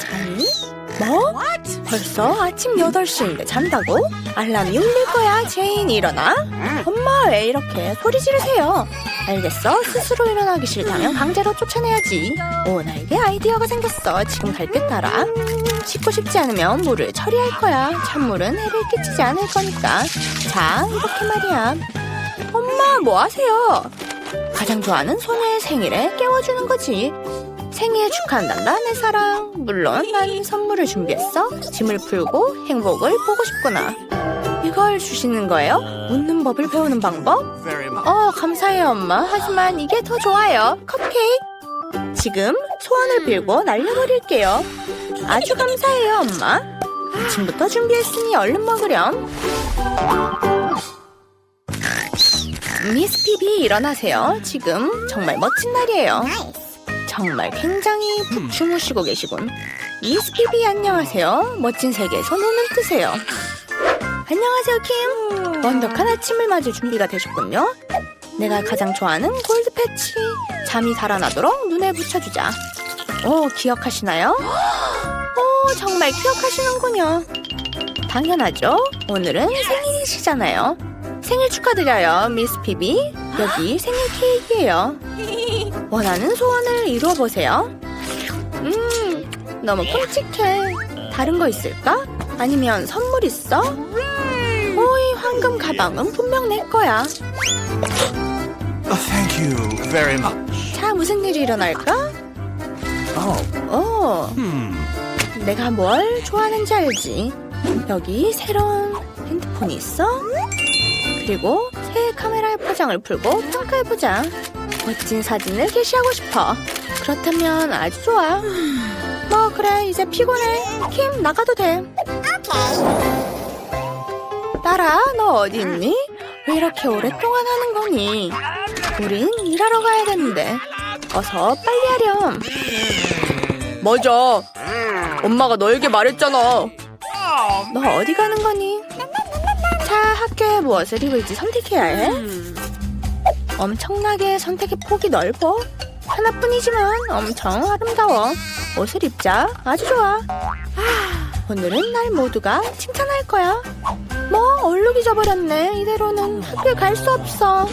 자니? 뭐? 벌써 아침 8시인데 잔다고? 알람이 울릴 거야, 제인 일어나. 엄마 왜 이렇게 소리 지르세요? 알겠어, 스스로 일어나기 싫다면 강제로 쫓아내야지. 오, 나에게 아이디어가 생겼어. 지금 갈게 따라. 씻고 싶지 않으면 물을 처리할 거야. 찬물은 해를 끼치지 않을 거니까. 자, 이렇게 말이야. 엄마, 뭐 하세요? 가장 좋아하는 소녀의 생일에 깨워주는 거지. 생일 축하한단다, 내 사랑. 물론 난 선물을 준비했어. 짐을 풀고 행복을 보고 싶구나. 이걸 주시는 거예요? 웃는 법을 배우는 방법? 어, 감사해요, 엄마. 하지만 이게 더 좋아요. 컵케이크. 지금 소원을 빌고 날려버릴게요. 아주 감사해요, 엄마. 아침부터 준비했으니 얼른 먹으렴. 미스 피비 일어나세요. 지금 정말 멋진 날이에요. 정말 굉장히 푹 주무시고 계시군. 미스 피비 안녕하세요. 멋진 세계에서 눈을 뜨세요. 안녕하세요, 킴. 완벽한 아침을 맞을 준비가 되셨군요. 내가 가장 좋아하는 골드 패치. 잠이 달아나도록 눈에 붙여주자. 오, 기억하시나요? 오, 정말 기억하시는군요. 당연하죠. 오늘은 생일이시잖아요. 생일 축하드려요, 미스 피비. 여기 생일 케이크예요. 원하는 소원을 이루어 보세요. 음, 너무 끔찍해. 다른 거 있을까? 아니면 선물 있어? 오이 황금 가방은 분명 내 거야. Thank you very much. 자, 무슨 일이 일어날까? 오, hmm. 내가 뭘 좋아하는지 알지? 여기 새로운 핸드폰이 있어? 그리고 새 카메라의 포장을 풀고 평가해보자. 멋진 사진을 게시하고 싶어. 그렇다면 아주 좋아. 뭐 그래 이제 피곤해. 킴 나가도 돼. 딸아 너 어디 있니? 왜 이렇게 오랫동안 하는 거니? 우린 일하러 가야 되는데 어서 빨리 하렴. 맞아. 엄마가 너에게 말했잖아. 너 어디 가는 거니? 자, 학교에 무엇을 입을지 선택해야 해. 엄청나게 선택의 폭이 넓어. 하나뿐이지만 엄청 아름다워. 옷을 입자. 아주 좋아. 아, 오늘은 날 모두가 칭찬할 거야. 뭐, 얼룩이 져버렸네. 이대로는 학교에 갈 수 없어.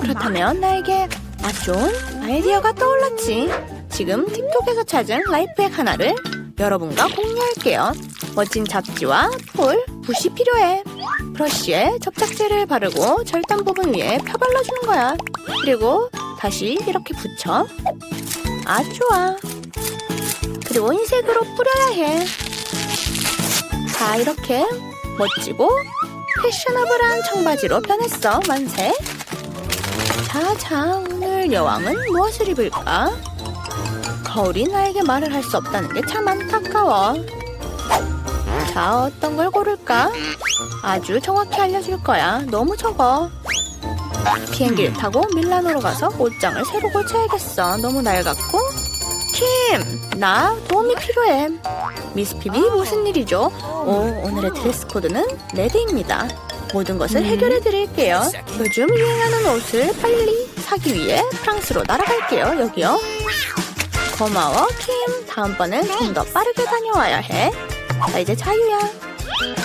그렇다면 나에게 아주 좋은 아이디어가 떠올랐지. 지금 틱톡에서 찾은 라이프액 하나를 여러분과 공유할게요. 멋진 잡지와 풀, 붓이 필요해. 브러쉬에 접착제를 바르고 절단 부분 위에 펴발라주는 거야. 그리고 다시 이렇게 붙여. 아주 좋아. 그리고 흰색으로 뿌려야 해. 자, 이렇게 멋지고 패셔너블한 청바지로 변했어. 만세. 자, 자, 오늘 여왕은 무엇을 입을까? 거울이 나에게 말을 할 수 없다는 게 참 안타까워. 자, 어떤 걸 고를까? 아주 정확히 알려줄 거야. 너무 적어. 비행기를 타고 밀라노로 가서 옷장을 새로 고쳐야겠어. 너무 낡았고. 킴! 나 도움이 필요해. 미스 피비 무슨 일이죠? 오, 오늘의 드레스 코드는 레드입니다. 모든 것을 해결해 드릴게요. 요즘 유행하는 옷을 빨리 사기 위해 프랑스로 날아갈게요. 여기요. 고마워, 킴. 다음번엔 좀 더 빠르게 다녀와야 해. 나 이제 자유야.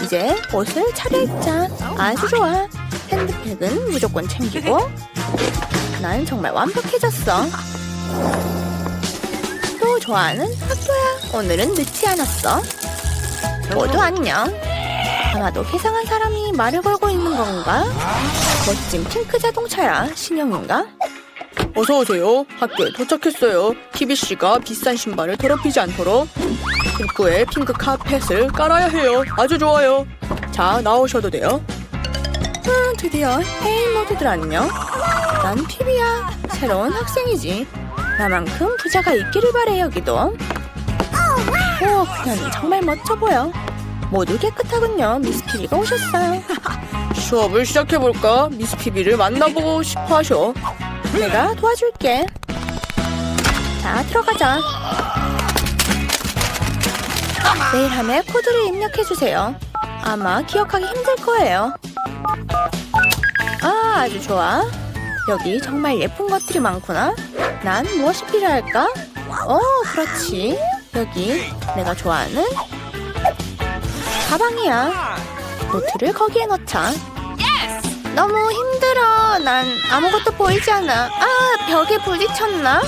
이제 옷을 차려입자. 아주 좋아. 핸드백은 무조건 챙기고. 난 정말 완벽해졌어. 또 좋아하는 학교야. 오늘은 늦지 않았어. 모두 안녕. 아마도 괴상한 사람이 말을 걸고 있는 건가? 멋진 핑크 자동차야. 신형인가? 어서 오세요. 학교에 도착했어요. TV 씨가 비싼 신발을 더럽히지 않도록 입구에 핑크 카펫을 깔아야 해요. 아주 좋아요. 자, 나오셔도 돼요. 음, 드디어 헤이 모두들 안녕. 난 피비야. 새로운 학생이지. 나만큼 부자가 있기를 바래 여기도. 오, 그녀는 정말 멋져 보여. 모두 깨끗하군요. 미스 피비가 오셨어요. 수업을 시작해볼까? 미스 피비를 만나보고 싶어 하셔. 내가 도와줄게. 자, 들어가자. 내일 함에 코드를 입력해주세요. 아마 기억하기 힘들 거예요. 아, 아주 좋아. 여기 정말 예쁜 것들이 많구나. 난 무엇이 필요할까? 어, 그렇지. 여기 내가 좋아하는 가방이야. 노트를 거기에 넣자. 너무 힘들어. 난 아무것도 보이지 않아. 아, 벽에 부딪혔나?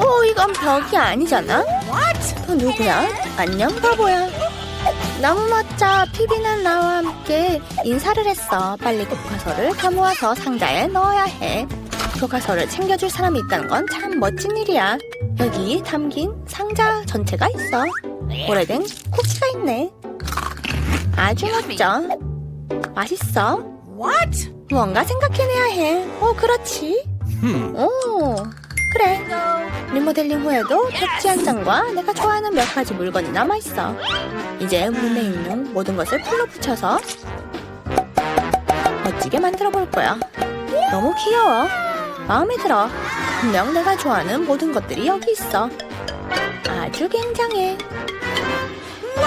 오, 이건 벽이 아니잖아. 너 누구야? 안녕, 바보야. 너무 멋져. 피비는 나와 함께 인사를 했어. 빨리 교과서를 다 모아서 상자에 넣어야 해. 교과서를 챙겨줄 사람이 있다는 건 참 멋진 일이야. 여기 담긴 상자 전체가 있어. 오래된 쿠키가 있네. 아주 멋져. 맛있어. 무 언가 생각해내야 해. 오, 그렇지. 오, 그래. 리모델링 후에도 백지 한 장과 내가 좋아하는 몇 가지 물건이 남아있어. 이제 문에 있는 모든 것을 풀로 붙여서 멋지게 만들어 볼 거야. 너무 귀여워. 마음에 들어. 분명 내가 좋아하는 모든 것들이 여기 있어. 아주 굉장해. 오,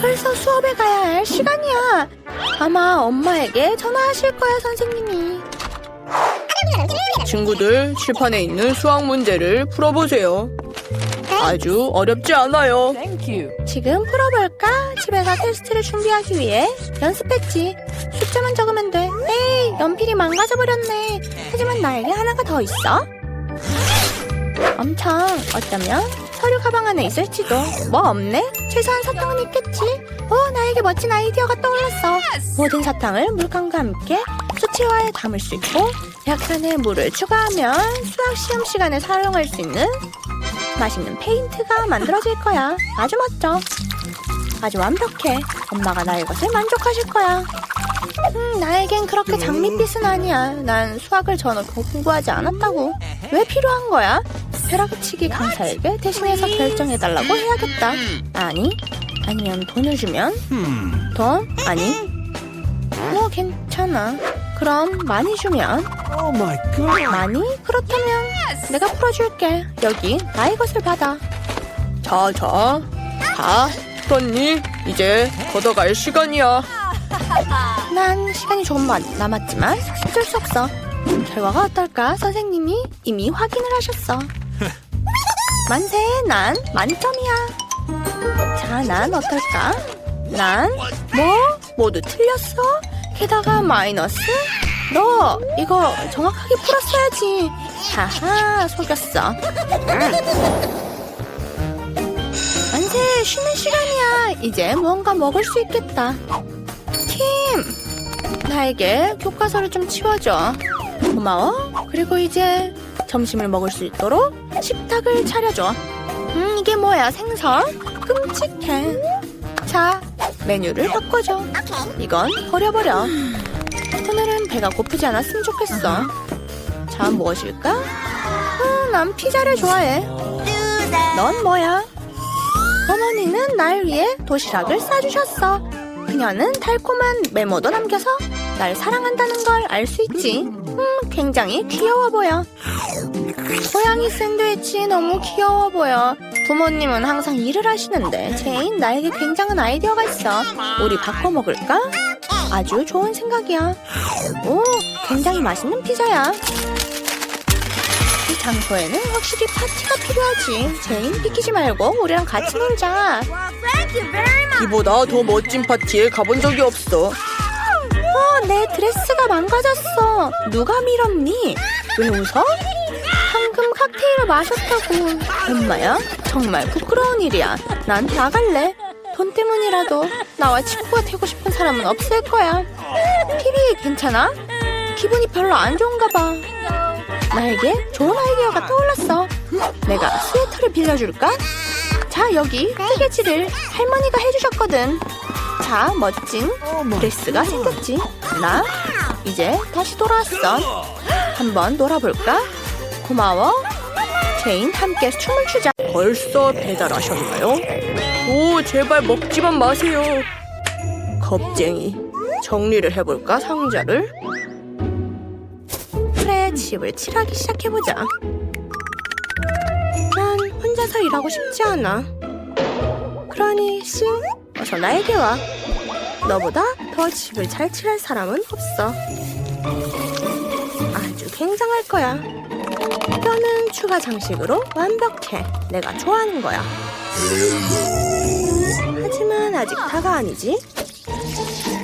벌써 수업에 가야 할 시간이야. 아마 엄마에게 전화하실 거야, 선생님이. 친구들, 칠판에 있는 수학 문제를 풀어보세요. 아주 어렵지 않아요. 지금 풀어볼까? 집에서 테스트를 준비하기 위해 연습했지. 숫자만 적으면 돼. 에이, 연필이 망가져버렸네. 하지만 나에게 하나가 더 있어. 엄청 어쩌면 서류 가방 안에 있을지도. 뭐 없네? 최소한 사탕은 있겠지. 오, 나에게 멋진 아이디어가 떠올랐어. 모든 사탕을 물감과 함께 수치화에 담을 수 있고 약간의 물을 추가하면 수학 시험 시간에 사용할 수 있는 맛있는 페인트가 만들어질 거야. 아주 멋져. 아주 완벽해. 엄마가 나의 것을 만족하실 거야. 음, 나에겐 그렇게 장밋빛은 아니야. 난 수학을 전혀 공부하지 않았다고. 왜 필요한 거야? 벼락치기 강사에게 대신해서 결정해달라고 해야겠다. 아니, 아니면 돈을 주면? 돈? 아니. 뭐 괜찮아. 그럼 많이 주면? Oh my god. 많이? 그렇다면 내가 풀어줄게. 여기 나의 것을 받아. 자, 자. 다 풀었니? 이제 걷어갈 시간이야. 난 시간이 조금 마- 남았지만 어쩔 수 없어. 결과가 어떨까? 선생님이 이미 확인을 하셨어. 만세, 난 만점이야. 자, 난 어떨까? 난 뭐? 모두 틀렸어? 게다가 마이너스? 너 이거 정확하게 풀었어야지. 하하, 속였어. 만세, 쉬는 시간이야. 이제 무언가 먹을 수 있겠다. 팀! 나에게 교과서를 좀 치워줘. 고마워. 그리고 이제 점심을 먹을 수 있도록 식탁을 차려줘. 음, 이게 뭐야, 생선? 끔찍해. 자, 메뉴를 바꿔줘. 이건 버려버려. 오늘은 배가 고프지 않았으면 좋겠어. 자, 무엇일까? 음, 난 피자를 좋아해. 넌 뭐야? 어머니는 날 위해 도시락을 싸주셨어. 그녀는 달콤한 메모도 남겨서 날 사랑한다는 걸 알 수 있지. 음, 굉장히 귀여워 보여. 고양이 샌드위치 너무 귀여워 보여. 부모님은 항상 일을 하시는데 제인 나에게 굉장한 아이디어가 있어. 우리 바꿔 먹을까? 아주 좋은 생각이야. 오, 굉장히 맛있는 피자야. 이 장소에는 확실히 파티가 필요하지. 제인 비키지 말고 우리랑 같이 놀자. 이보다 더 멋진 파티에 가본 적이 없어. 어, 내 드레스가 망가졌어. 누가 밀었니? 왜 웃어? 방금 칵테일을 마셨다고. 엄마야? 정말 부끄러운 일이야. 난 나갈래. 돈 때문이라도 나와 친구가 되고 싶은 사람은 없을 거야. 피비 괜찮아? 기분이 별로 안 좋은가 봐. 나에게 좋은 아이디어가 떠올랐어. 내가 스웨터를 빌려줄까? 자, 여기 뜨개질을 할머니가 해주셨거든. 자, 멋진 드레스가 생겼지. 나 이제 다시 돌아왔어. 한번 놀아볼까? 고마워. 제인 함께 춤을 추자. 벌써 배달하셨나요? 오, 제발 먹지만 마세요. 겁쟁이. 정리를 해볼까, 상자를? 그래, 집을 칠하기 시작해보자. 난 혼자서 일하고 싶지 않아. 그러니, 싱, 어서 나에게 와. 너보다 더 집을 잘 칠할 사람은 없어. 아주 굉장할 거야. 뼈는 추가 장식으로 완벽해. 내가 좋아하는 거야. 하지만 아직 다가 아니지.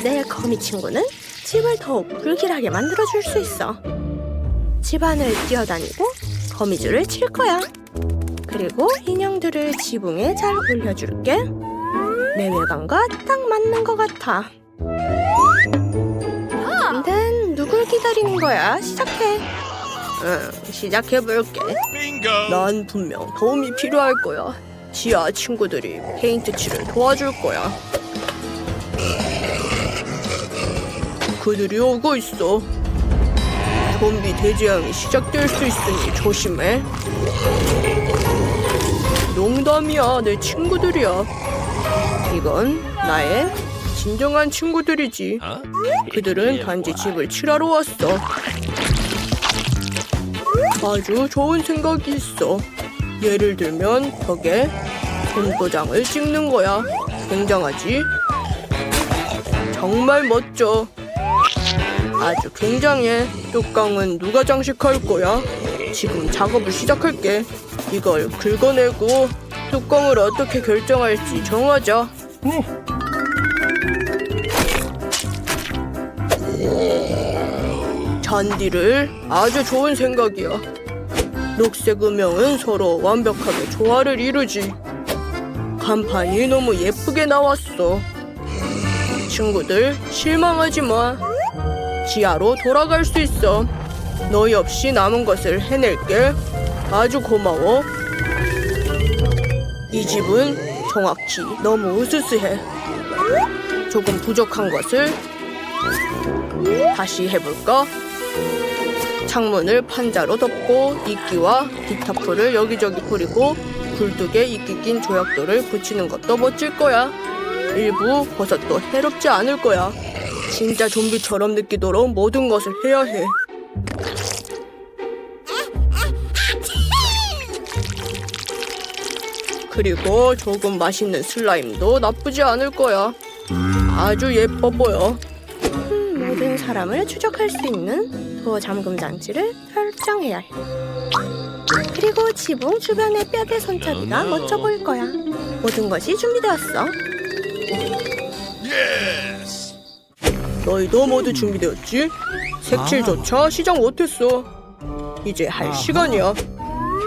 내 거미 친구는 집을 더욱 불길하게 만들어줄 수 있어. 집안을 뛰어다니고 거미줄을 칠 거야. 그리고 인형들을 지붕에 잘 올려줄게. 내 외관과 딱 맞는 것 같아. 난 누굴 기다리는 거야? 시작해. 응, 시작해볼게. 난 분명 도움이 필요할 거야. 지하 친구들이 페인트 칠을 도와줄 거야. 그들이 오고 있어. 좀비 대재앙이 시작될 수 있으니 조심해. 농담이야, 내 친구들이야. 이건 나의 진정한 친구들이지. 그들은 단지 집을 칠하러 왔어. 아주 좋은 생각이 있어. 예를 들면 벽에 손도장을 찍는 거야. 굉장하지? 정말 멋져. 아주 굉장해. 뚜껑은 누가 장식할 거야? 지금 작업을 시작할게. 이걸 긁어내고 뚜껑을 어떻게 결정할지 정하자. 잔디를 아주 좋은 생각이야. 녹색 음영은 서로 완벽하게 조화를 이루지. 간판이 너무 예쁘게 나왔어. 친구들 실망하지 마. 지하로 돌아갈 수 있어. 너희 없이 남은 것을 해낼게. 아주 고마워. 이 집은 정확히 너무 으스스해. 조금 부족한 것을 다시 해볼까? 창문을 판자로 덮고 이끼와 디타프를 여기저기 뿌리고 굴뚝에 이끼 낀 조약돌을 붙이는 것도 멋질 거야. 일부 버섯도 해롭지 않을 거야. 진짜 좀비처럼 느끼도록 모든 것을 해야 해. 그리고 조금 맛있는 슬라임도 나쁘지 않을 거야. 아주 예뻐 보여. 음, 모든 사람을 추적할 수 있는 도어 잠금 장치를 설정해야 해. 그리고 지붕 주변의 뼈대 손잡이가 멋져 보일 거야. 모든 것이 준비되었어. 너희도 모두 준비되었지? 색칠조차 시작 못했어. 이제 할 시간이야.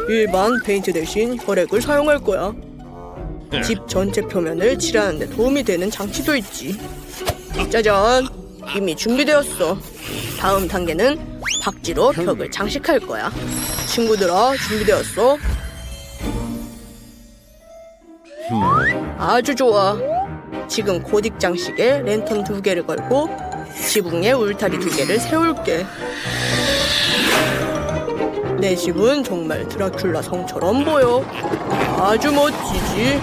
일반 페인트 대신 혈액을 사용할 거야. 집 전체 표면을 칠하는 데 도움이 되는 장치도 있지. 짜잔! 이미 준비되었어. 다음 단계는 박지로 벽을 장식할 거야. 친구들아, 준비되었어? 아주 좋아. 지금 고딕 장식에 랜턴 두 개를 걸고 지붕에 울타리 두 개를 세울게. 내 집은 정말 드라큘라 성처럼 보여. 아주 멋지지.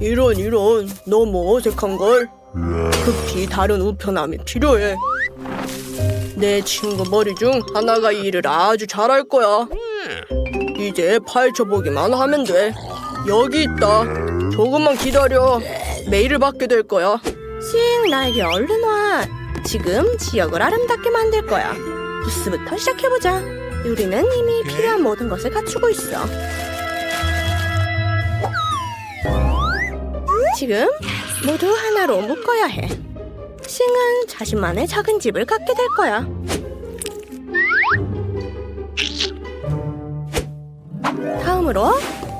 이런 이런 너무 어색한 걸. 급히 다른 우편함이 필요해. 내 친구 머리 중 하나가 이 일을 아주 잘할 거야. 이제 파헤쳐 보기만 하면 돼. 여기 있다. 조금만 기다려. 메일을 받게 될 거야. 씩 나에게 얼른 와. 지금 지역을 아름답게 만들 거야. 부스부터 시작해보자. 우리는 이미 필요한 모든 것을 갖추고 있어. 지금 모두 하나로 묶어야 해. 싱은 자신만의 작은 집을 갖게 될 거야. 다음으로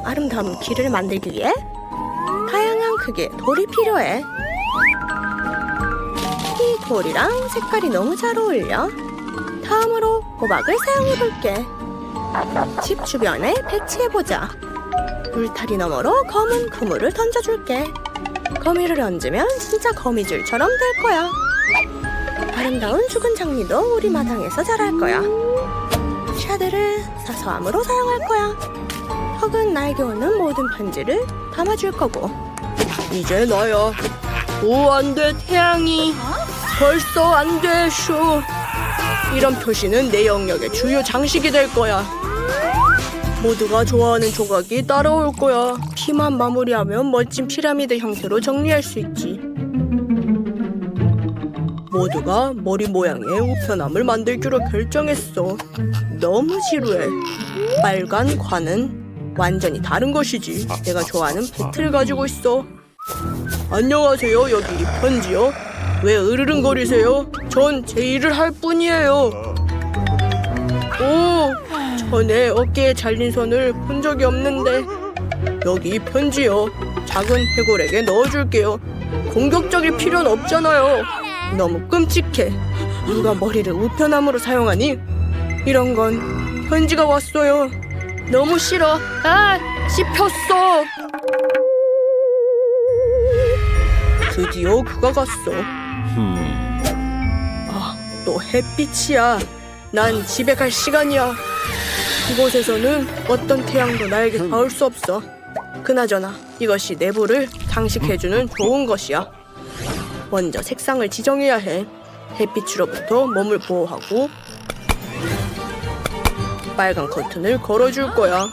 아름다운 길을 만들기 위해 다양한 크기의 돌이 필요해. 이 돌이랑 색깔이 너무 잘 어울려. 다음으로 호박을 사용해 볼게. 집 주변에 배치해 보자. 울타리 너머로 검은 그물을 던져줄게. 거미를 얹으면 진짜 거미줄처럼 될 거야. 아름다운 죽은 장미도 우리 마당에서 자랄 거야. 샤드를 사서함으로 사용할 거야. 턱은 나에게 오는 모든 편지를 담아줄 거고. 이제 나야. 오, 안 돼, 태양이. 벌써 안 돼, 쇼. 이런 표시는 내 영역의 주요 장식이 될 거야. 모두가 좋아하는 조각이 따라올 거야. 피만 마무리하면 멋진 피라미드 형태로 정리할 수 있지. 모두가 머리 모양의 우편함을 만들기로 결정했어. 너무 지루해. 빨간 관은 완전히 다른 것이지. 내가 좋아하는 배트를 가지고 있어. 안녕하세요. 여기 이 편지요. 왜 으르릉거리세요? 전 제 일을 할 뿐이에요. 오, 전에 어깨에 잘린 손을 본 적이 없는데 여기 이 편지요. 작은 해골에게 넣어줄게요. 공격적일 필요는 없잖아요. 너무 끔찍해. 누가 머리를 우편함으로 사용하니? 이런 건 편지가 왔어요. 너무 싫어. 아, 씹혔어. 드디어 그가 갔어. 아, 또 햇빛이야. 난 집에 갈 시간이야. 이곳에서는 어떤 태양도 나에게 닿을 수 없어. 그나저나 이것이 내부를 장식해주는 좋은 것이야. 먼저 색상을 지정해야 해. 햇빛으로부터 몸을 보호하고 빨간 커튼을 걸어줄 거야.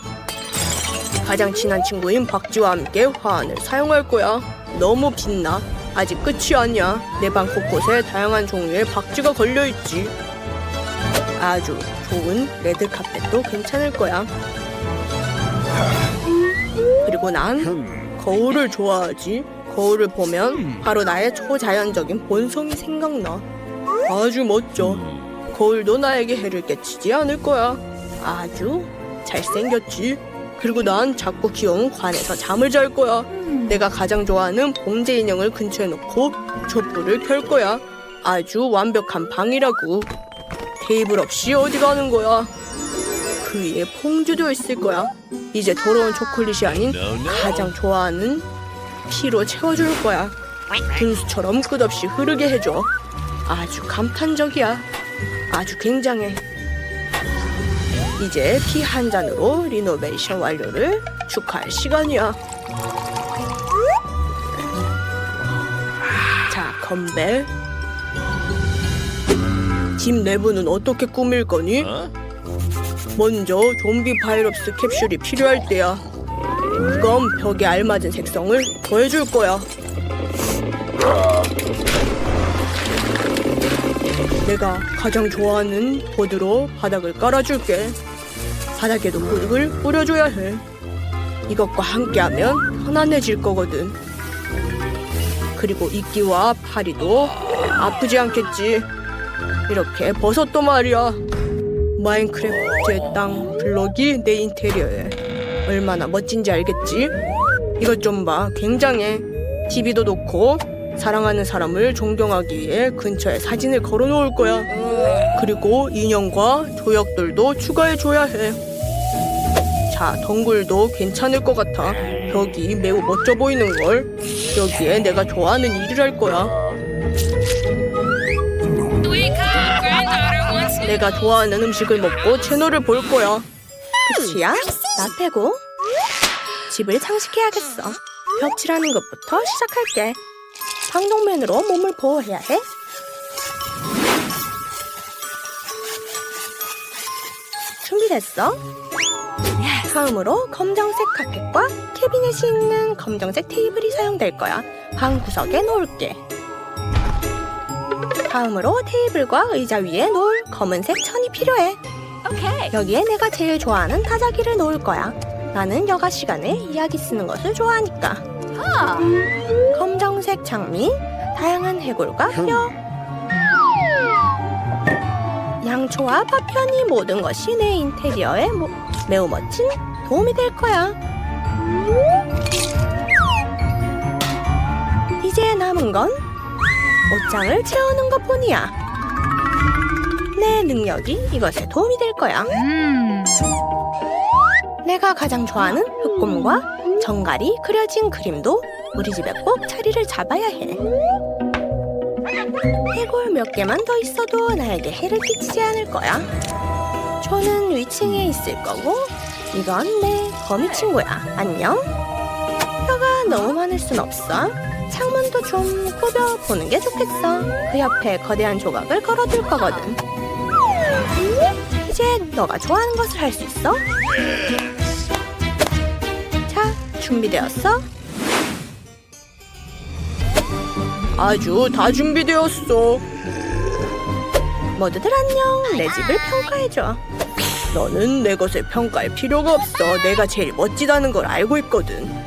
가장 친한 친구인 박지와 함께 화환을 사용할 거야. 너무 빛나. 아직 끝이 아니야. 내 방 곳곳에 다양한 종류의 박쥐가 걸려 있지. 아주 좋은 레드 카펫도 괜찮을 거야. 그리고 난 거울을 좋아하지. 거울을 보면 바로 나의 초자연적인 본성이 생각나. 아주 멋져. 거울도 나에게 해를 끼치지 않을 거야. 아주 잘생겼지. 그리고 난 작고 귀여운 관에서 잠을 잘 거야. 내가 가장 좋아하는 봉제 인형을 근처에 놓고 촛불을 켤 거야. 아주 완벽한 방이라고. 테이블 없이 어디 가는 거야? 그 위에 퐁듀도 있을 거야. 이제 더러운 초콜릿이 아닌 가장 좋아하는 피로 채워줄 거야. 분수처럼 끝없이 흐르게 해줘. 아주 감탄적이야. 아주 굉장해. 이제 피 한 잔으로 리노베이션 완료를 축하할 시간이야. 자, 건배. 집 내부는 어떻게 꾸밀 거니? 먼저 좀비 바이러스 캡슐이 필요할 때야. 그건 벽에 알맞은 색성을 더해줄 거야. 내가 가장 좋아하는 보드로 바닥을 깔아줄게. 바닥에도 흙을 뿌려줘야 해. 이것과 함께하면 편안해질 거거든. 그리고 이끼와 파리도 아프지 않겠지. 이렇게 버섯도 말이야. 마인크래프트의 땅 블록이 내 인테리어에 얼마나 멋진지 알겠지? 이것 좀 봐. 굉장해. TV도 놓고 사랑하는 사람을 존경하기 위해 근처에 사진을 걸어 놓을 거야. 그리고 인형과 조약들도 추가해 줘야 해. 자, 덩굴도 괜찮을 것 같아. 벽이 매우 멋져 보이는 걸. 여기에 내가 좋아하는 일을 할 거야. 내가 좋아하는 음식을 먹고 채널을 볼 거야. 끝이야? 나 빼고 집을 장식해야겠어. 벽칠하는 것부터 시작할게. 방독면으로 몸을 보호해야 해. 준비됐어? 다음으로 검정색 카펫과 캐비넷이 있는 검정색 테이블이 사용될 거야. 방 구석에 놓을게. 다음으로 테이블과 의자 위에 놓을 검은색 천이 필요해. 여기에 내가 제일 좋아하는 타자기를 놓을 거야. 나는 여가 시간에 이야기 쓰는 것을 좋아하니까. 검정색 장미, 다양한 해골과 뼈, 양초와 파편이 모든 것이 내 인테리어에 모- 매우 멋진 도움이 될 거야. 이제 남은 건 옷장을 채우는 것 뿐이야. 내 능력이 이것에 도움이 될 거야. 내가 가장 좋아하는 흑곰과 정갈이 그려진 그림도 우리 집에 꼭 자리를 잡아야 해. 해골 몇 개만 더 있어도 나에게 해를 끼치지 않을 거야. 저는 위층에 있을 거고 이건 내 거미 친구야. 안녕. 뼈가 너무 많을 순 없어. 창문도 좀 꾸벼 보는 게 좋겠어. 그 옆에 거대한 조각을 걸어둘 거거든. 이제 너가 좋아하는 것을 할 수 있어? 자, 준비되었어? 아주 다 준비되었어. 모두들 안녕. 내 집을 평가해줘. 너는 내 것을 평가할 필요가 없어. 내가 제일 멋지다는 걸 알고 있거든.